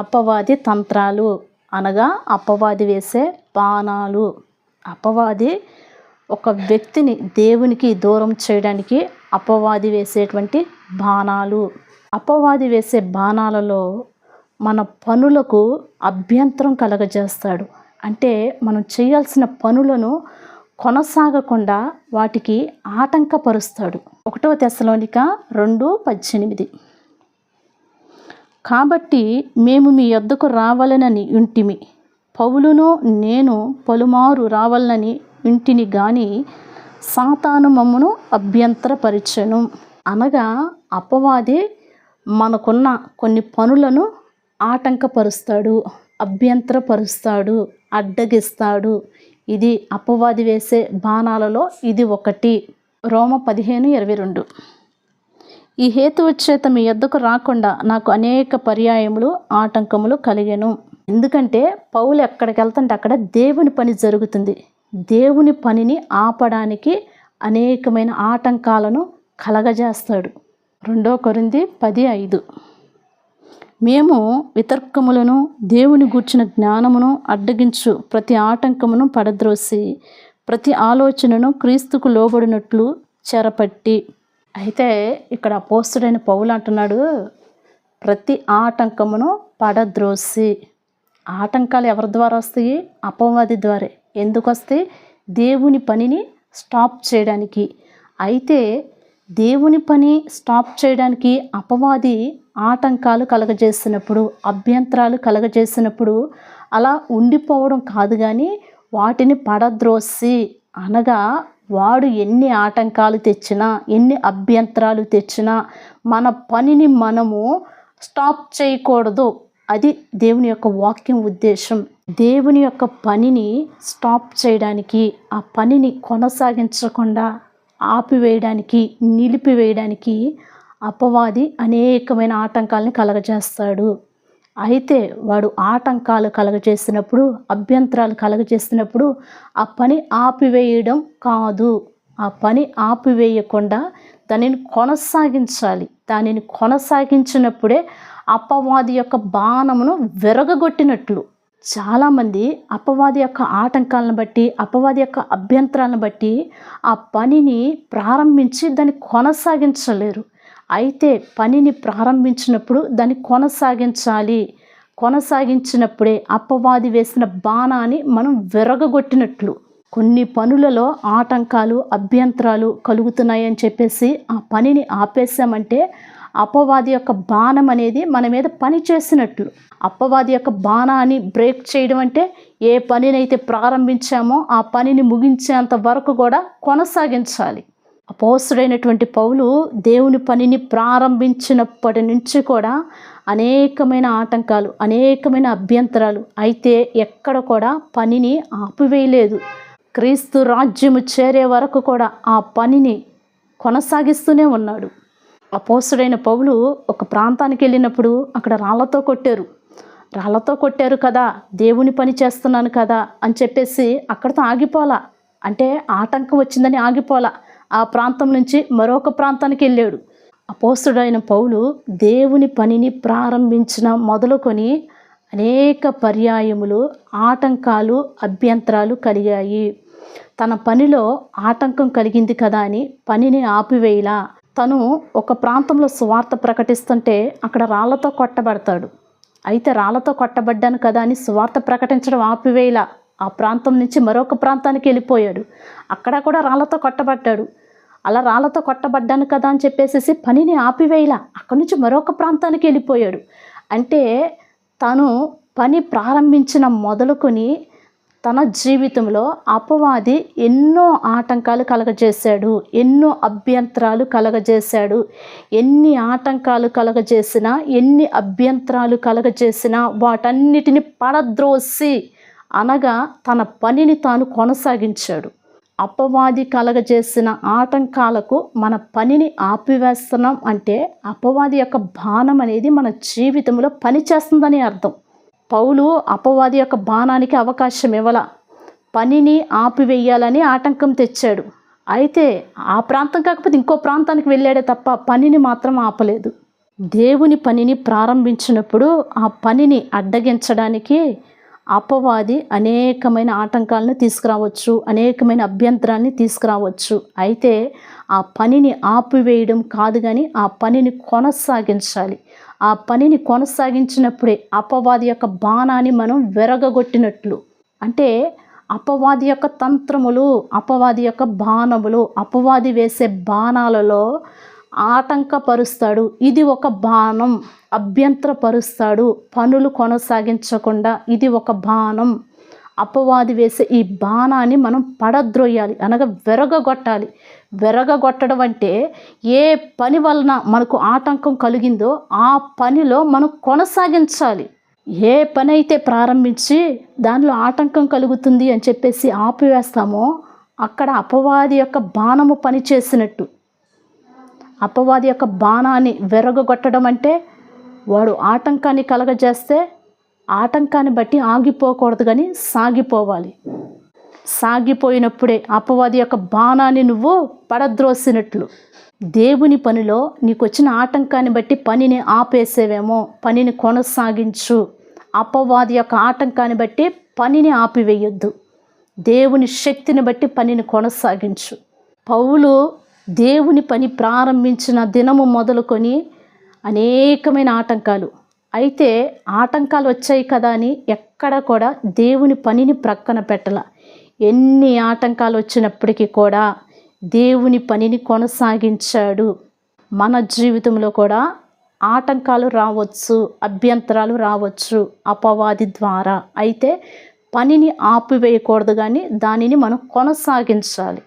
అపవాది తంత్రాలు అనగా అపవాది వేసే బాణాలు. అపవాది ఒక వ్యక్తిని దేవునికి దూరం చేయడానికి అపవాది వేసేటువంటి బాణాలు. అపవాది వేసే బాణాలలో మన పనులకు అభ్యంతరం కలగజేస్తాడు. అంటే మనం చేయాల్సిన పనులను కొనసాగకుండా వాటికి ఆటంకపరుస్తాడు. ఒకటో తెశలోనిక రెండు పద్దెనిమిది. కాబట్టి మేము మీ యొద్దకు రావాలనని ఇంటిమి. పౌలును నేను పలుమారు రావాలని ఇంటిని గాని సాతాను మమ్మను అభ్యంతరపరిచను. అనగా అపవాది మనకున్న కొన్ని పనులను ఆటంకపరుస్తాడు అభ్యంతరపరుస్తాడు అడ్డగిస్తాడు. ఇది అపవాది వేసే బాణాలలో ఇది ఒకటి. రోమ పదిహేను ఇరవై రెండు. ఈ హేతువు చేత మీ యొద్దకు రాకుండా నాకు అనేక పర్యాయములు ఆటంకములు కలిగెను. ఎందుకంటే పౌలు ఎక్కడికి వెళ్తుంటే అక్కడ దేవుని పని జరుగుతుంది. దేవుని పనిని ఆపడానికి అనేకమైన ఆటంకాలను కలగజేస్తాడు. రెండో కొరింది పది ఐదు. మేము వితర్కములను దేవుని గూర్చిన జ్ఞానమును అడ్డగించు ప్రతి ఆటంకమును పడద్రోసి ప్రతి ఆలోచనను క్రీస్తుకు లోబడినట్లు చెరపట్టి అయితే ఇక్కడ అపోస్తుడైన పౌలు అంటున్నాడు ప్రతి ఆటంకమును పడద్రోసి. ఆటంకాలు ఎవరి ద్వారా వస్తాయి? అపవాది ద్వారా. ఎందుకు వస్తాయి? దేవుని పనిని స్టాప్ చేయడానికి. అయితే దేవుని పని స్టాప్ చేయడానికి అపవాది ఆటంకాలు కలగజేసినప్పుడు అభ్యంతరాలు కలగజేసినప్పుడు అలా ఉండిపోవడం కాదు కానీ వాటిని పడద్రోసి అనగా వాడు ఎన్ని ఆటంకాలు తెచ్చినా ఎన్ని అభ్యంతరాలు తెచ్చినా మన పనిని మనము స్టాప్ చేయకూడదు. అది దేవుని యొక్క వాక్యం ఉద్దేశం. దేవుని యొక్క పనిని స్టాప్ చేయడానికి ఆ పనిని కొనసాగించకుండా ఆపివేయడానికి నిలిపివేయడానికి అపవాది అనేకమైన ఆటంకాలని కలగజేస్తాడు. అయితే వాడు ఆటంకాలు కలగజేసినప్పుడు అభ్యంతరాలు కలగజేసినప్పుడు ఆ పని ఆపివేయడం కాదు. ఆ పని ఆపివేయకుండా దానిని కొనసాగించాలి. దానిని కొనసాగించినప్పుడే అపవాది యొక్క బాణమును విరగగొట్టినట్లు. చాలామంది అపవాది యొక్క ఆటంకాలను బట్టి అపవాది యొక్క అభ్యంతరాలను బట్టి ఆ పనిని ప్రారంభించి దాన్ని కొనసాగించలేరు. అయితే పనిని ప్రారంభించినప్పుడు దాన్ని కొనసాగించాలి. కొనసాగించినప్పుడే అప్పవాది వేసిన బాణాన్ని మనం విరగగొట్టినట్లు. కొన్ని పనులలో ఆటంకాలు అభ్యంతరాలు కలుగుతున్నాయని చెప్పేసి ఆ పనిని ఆపేసామంటే అపవాది యొక్క బాణం అనేది మన మీద పని చేసినట్లు. అపవాది యొక్క బాణాన్ని బ్రేక్ చేయడం అంటే ఏ పనినైతే ప్రారంభించామో ఆ పనిని ముగించేంత వరకు కూడా కొనసాగించాలి. అపోసుడైనటువంటి పౌలు దేవుని పనిని ప్రారంభించినప్పటి నుంచి కూడా అనేకమైన ఆటంకాలు అనేకమైన అభ్యంతరాలు అయితే ఎక్కడ కూడా పనిని ఆపివేయలేదు. క్రీస్తు రాజ్యము చేరే వరకు కూడా ఆ పనిని కొనసాగిస్తూనే ఉన్నాడు. అపోసుడైన పౌలు ఒక ప్రాంతానికి వెళ్ళినప్పుడు అక్కడ రాళ్ళతో కొట్టారు. రాళ్ళతో కొట్టారు కదా దేవుని పని చేస్తున్నాను కదా అని చెప్పేసి అక్కడితో ఆగిపోలా అంటే ఆటంకం వచ్చిందని ఆగిపోలా ఆ ప్రాంతం నుంచి మరొక ప్రాంతానికి వెళ్ళాడు. అపోస్తుడైన పౌలు దేవుని పనిని ప్రారంభించిన మొదలుకొని అనేక పర్యాయములు ఆటంకాలు అభ్యంతరాలు కలిగాయి. తన పనిలో ఆటంకం కలిగింది కదా అని పనిని ఆపివేయలా. తను ఒక ప్రాంతంలో సువార్త ప్రకటిస్తుంటే అక్కడ రాళ్ళతో కొట్టబడతాడు. అయితే రాళ్ళతో కొట్టబడ్డాను కదా అని సువార్త ప్రకటించడం ఆపివేయలా. ఆ ప్రాంతం నుంచి మరొక ప్రాంతానికి వెళ్ళిపోయాడు. అక్కడ కూడా రాళ్ళతో కొట్టబడ్డాడు. అలా రాళ్ళతో కొట్టబడ్డాను కదా అని చెప్పేసి పనిని ఆపివేయలా. అక్కడి నుంచి మరొక ప్రాంతానికి వెళ్ళిపోయాడు. అంటే తను పని ప్రారంభించిన మొదలుకొని తన జీవితంలో అపవాది ఎన్నో ఆటంకాలు కలగజేశాడు. ఎన్నో అభ్యంతరాలు కలగజేశాడు. ఎన్ని ఆటంకాలు కలగజేసినా ఎన్ని అభ్యంతరాలు కలగజేసినా వాటన్నిటిని పడద్రోసి అనగా తన పనిని తాను కొనసాగించాడు. అపవాది కలగజేసిన ఆటంకాలకు మన పనిని ఆపివేస్తున్నాం అంటే అపవాది యొక్క బాణం అనేది మన జీవితంలో పనిచేస్తుందని అర్థం. పౌలు అపవాది యొక్క బాణానికి అవకాశం ఇవ్వాల. పనిని ఆపివేయాలని ఆటంకం తెచ్చాడు. అయితే ఆ ప్రాంతం కాకపోతే ఇంకో ప్రాంతానికి వెళ్ళాడే తప్ప పనిని మాత్రం ఆపలేదు. దేవుని పనిని ప్రారంభించినప్పుడు ఆ పనిని అడ్డగించడానికి అపవాది అనేకమైన ఆటంకాలను తీసుకురావచ్చు అనేకమైన అభ్యంతరాన్ని తీసుకురావచ్చు. అయితే ఆ పనిని ఆపివేయడం కాదు కానీ ఆ పనిని కొనసాగించాలి. ఆ పనిని కొనసాగించినప్పుడే అపవాది యొక్క బాణాన్ని మనం విరగగొట్టినట్లు. అంటే అపవాది యొక్క తంత్రములు అపవాది యొక్క బాణములు అపవాది వేసే బాణాలలో ఆటంకపరుస్తాడు. ఇది ఒక బాణం. అభ్యంతరపరుస్తాడు. పనులు కొనసాగించకుండా ఇది ఒక బాణం. అపవాది వేసే ఈ బాణాన్ని మనం పడద్రోయాలి. అనగా విరగగొట్టాలి. విరగగొట్టడం అంటే ఏ పని వలన మనకు ఆటంకం కలిగిందో ఆ పనిలో మనం కొనసాగించాలి. ఏ పని అయితే ప్రారంభించి దానిలో ఆటంకం కలుగుతుంది అని చెప్పేసి ఆపివేస్తామో అక్కడ అపవాది యొక్క బాణము పనిచేసినట్టు. అపవాది యొక్క బాణాన్ని విరగొట్టడం అంటే వాడు ఆటంకాన్ని కలగజేస్తే ఆటంకాన్ని బట్టి ఆగిపోకూడదు కానీ సాగిపోవాలి. సాగిపోయినప్పుడే అపవాది యొక్క బాణాన్ని నువ్వు పడద్రోసినట్లు. దేవుని పనిలో నీకు వచ్చిన ఆటంకాన్ని బట్టి పనిని ఆపేసేవేమో పనిని కొనసాగించు. అపవాది యొక్క ఆటంకాన్ని బట్టి పనిని ఆపివేయొద్దు. దేవుని శక్తిని బట్టి పనిని కొనసాగించు. పౌలు దేవుని పని ప్రారంభించిన దినము మొదలుకొని అనేకమైన ఆటంకాలు. అయితే ఆటంకాలు వచ్చాయి కదా అని ఎక్కడ కూడా దేవుని పనిని ప్రక్కన పెట్టల. ఎన్ని ఆటంకాలు వచ్చినప్పటికీ కూడా దేవుని పనిని కొనసాగించాడు. మన జీవితంలో కూడా ఆటంకాలు రావచ్చు అభ్యంతరాలు రావచ్చు అపవాది ద్వారా. అయితే పనిని ఆపివేయకూడదు కానీ దానిని మనం కొనసాగించాలి.